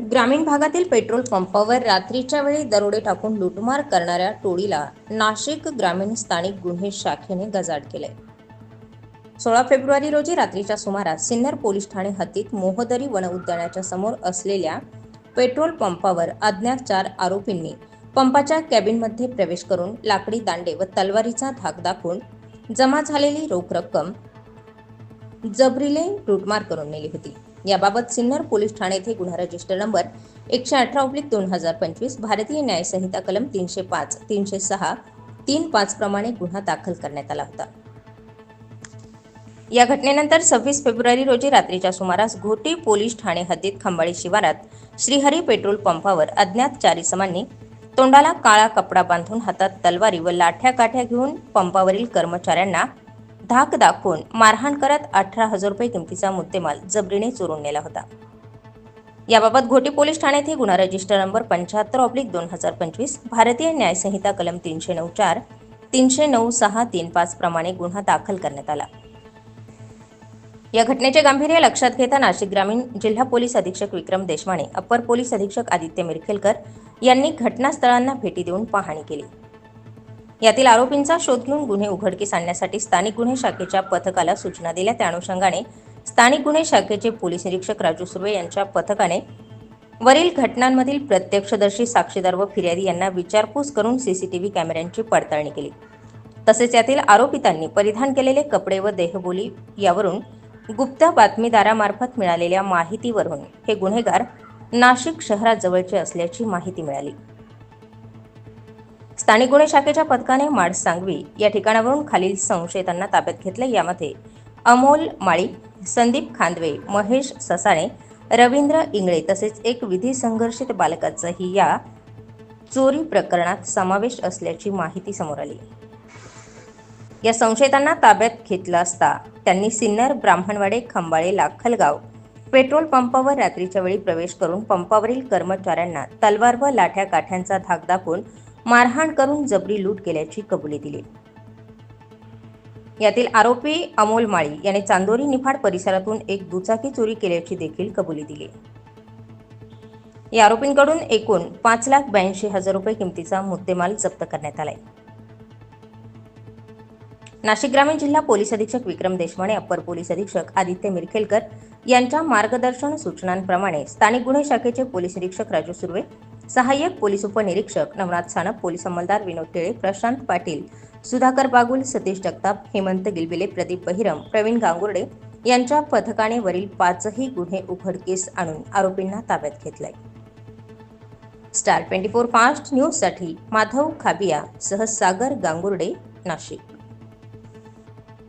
ग्रामीण भागातील पेट्रोल पंपावर रात्रीच्या वेळी दरोडे टाकून लुटमार करणाऱ्या टोळीला नाशिक ग्रामीण स्थानिक गुन्हे शाखेने गजाड केले. सोळा फेब्रुवारी रोजी रात्रीच्या सुमारास सिन्नर पोलीस ठाणे हद्दीत मोहदरी वन उद्यानाच्या समोर असलेल्या पेट्रोल पंपावर अज्ञात चार आरोपींनी पंपाच्या कॅबिनमध्ये प्रवेश करून लाकडी दांडे व तलवारीचा धाक दाखवून जमा झालेली रोख रक्कम जबरीले लुटमार करून नेली होती. याबाबत सिन्नर पोलीस ठाणे येथे गुन्हा रजिस्टर नंबर एकशे अठरा ऑब्लिक दोन हजार पंचवीस भारतीय न्यायसंहिता कलम तीनशे पाच तीनशे सहा तीन पाच प्रमाणे गुन्हा दाखल करण्यात आला होता. या घटनेनंतर सव्वीस फेब्रुवारी रोजी रात्रीच्या सुमारास घोटी पोलीस ठाणे हद्दीत खंबाळी शिवारात श्रीहरी पेट्रोल पंपावर अज्ञात चारिसमांनी तोंडाला काळा कपडा बांधून हातात तलवारी व लाठ्या काठ्या घेऊन पंपावरील कर्मचाऱ्यांना धाक दाखवून मारहाण करत अठरा हजार रुपये किमतीचा मुद्देमाल जबरीने चोरून नेला होता. याबाबत घोटी पोलीस ठाण्यात हे गुन्हा रजिस्टर नंबर पंच्याहत्तर ऑब्लिक दोन हजार पंचवीस भारतीय न्यायसंहिता कलम तीनशे नऊ चार तीनशे नऊ सहा तीन पाच प्रमाणे गुन्हा दाखल करण्यात आला. या घटनेचे गांभीर्य लक्षात घेता नाशिक ग्रामीण जिल्हा पोलीस अधीक्षक विक्रम देशमाने अप्पर पोलीस अधीक्षक आदित्य मिरखेलकर यांनी घटनास्थळांना भेटी देऊन पाहणी केली. यातील आरोपींचा शोध घेऊन गुन्हे उघडकीस आणण्यासाठी स्थानिक गुन्हे शाखेच्या पथकाला सूचना दिल्या. त्या अनुषंगाने स्थानिक गुन्हे शाखेचे पोलीस निरीक्षक राजू सुर्वे यांच्या पथकाने वरील घटनांमधील प्रत्यक्षदर्शी साक्षीदार व फिर्यादी यांना विचारपूस करून सीसीटीव्ही कॅमेऱ्यांची पडताळणी केली. तसेच यातील आरोपितांनी परिधान केलेले कपडे व देहबोली यावरून गुप्त बातमीदारामार्फत मिळालेल्या माहितीवरून हे गुन्हेगार नाशिक शहराजवळचे असल्याची माहिती मिळाली. स्थानिक गुन्हे शाखेच्या पथकाने माड सांगवी या ठिकाणावरून खालील संशयितांना ताब्यात घेतले. यामध्ये अमोल माळी संदीप खांदवे महेश ससाणे रवींद्र इंगळे तसेच एक विधी संघर्षित बालकाचाही या चोरी प्रकरणात समावेश असल्याची माहिती समोर आली. या संशयितांना ताब्यात घेतला असता त्यांनी सिन्नर ब्राह्मणवाडे खंबाळे लाखलगाव पेट्रोल पंपावर रात्रीच्या वेळी प्रवेश करून पंपावरील कर्मचाऱ्यांना तलवार व लाठ्या काठ्यांचा धाक दाखवून मारहाण करून जबरी लूट केल्याची कबुली दिली. यातील आरोपी अमोल माळी याने चांदोरी निफाड परिसरातून एक दुचाकी चोरी केल्याची देखील कबुली दिली. या आरोपींकडून एकूण पाच लाख ब्याऐंशी हजार रुपये किमतीचा मुद्देमाल जप्त करण्यात आलाय. नाशिक ग्रामीण जिल्हा पोलीस अधीक्षक विक्रम देशमाने अप्पर पोलीस अधीक्षक आदित्य मिरखेलकर यांच्या मार्गदर्शन सूचनांप्रमाणे स्थानिक गुन्हे शाखेचे पोलीस अधीक्षक राजू सुर्वे सहाय्यक पोलीस उपनिरीक्षक नवनाथ सानप पोलीस अंमलदार विनोद टिळे प्रशांत पाटील सुधाकर बागुल सतीश जगताप हेमंत गिलबिले प्रदीप बहिरम प्रवीण गांगुर्डे यांच्या पथकाने वरील पाचही गुन्हे उघडकीस आणून आरोपींना ताब्यात घेतलाय. स्टार ट्वेंटी फोर फास्ट न्यूजसाठी माधव खाबिया सह सागर गांगुर्डे नाशिक.